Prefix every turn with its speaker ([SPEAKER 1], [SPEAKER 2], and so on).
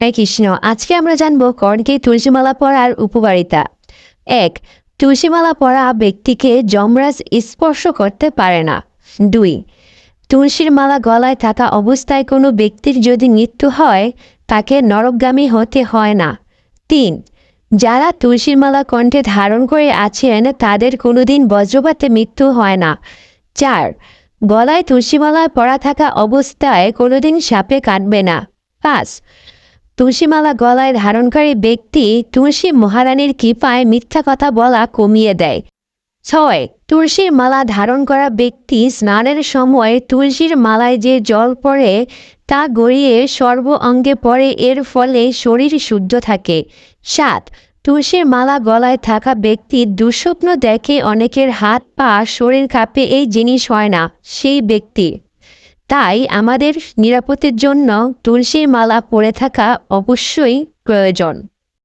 [SPEAKER 1] হরে কৃষ্ণ, আজকে আমরা জানব কর্ণকে তুলসীমালা পরার উপকারিতা। এক, তুলসীমালা পরা ব্যক্তিকে যমরাজ স্পর্শ করতে পারে না। দুই, তুলসীর মালা গলায় থাকা অবস্থায় কোনো ব্যক্তির যদি মৃত্যু হয়, তাকে নরকগামী হতে হয় না। তিন, যারা তুলসীর মালা কণ্ঠে ধারণ করে আছেন, তাদের কোনোদিন বজ্রপাতে মৃত্যু হয় না। চার, গলায় তুলসীমালা পরা থাকা অবস্থায় কোনোদিন সাপে কাটবে না। পাঁচ তুলসীমালা গলায় ধারণকারী ব্যক্তি তুলসী মহারানীর কৃপায় মিথ্যা কথা বলা কমিয়ে দেয়। ছয় তুলসীর মালা ধারণ করা ব্যক্তি স্নানের সময় তুলসীর মালায় যে জল পড়ে তা গড়িয়ে সর্ব অঙ্গে পড়ে, এর ফলে শরীর শুদ্ধ থাকে। সাত তুলসীর মালা গলায় থাকা ব্যক্তি দুঃস্বপ্ন দেখে অনেকের হাত পা শরীর কাঁপে, এই জিনিস হয় না। সেই ব্যক্তি তাই আমাদের নিরাপত্তের জন্য তুলসীর মালা পরে থাকা অবশ্যই প্রয়োজন।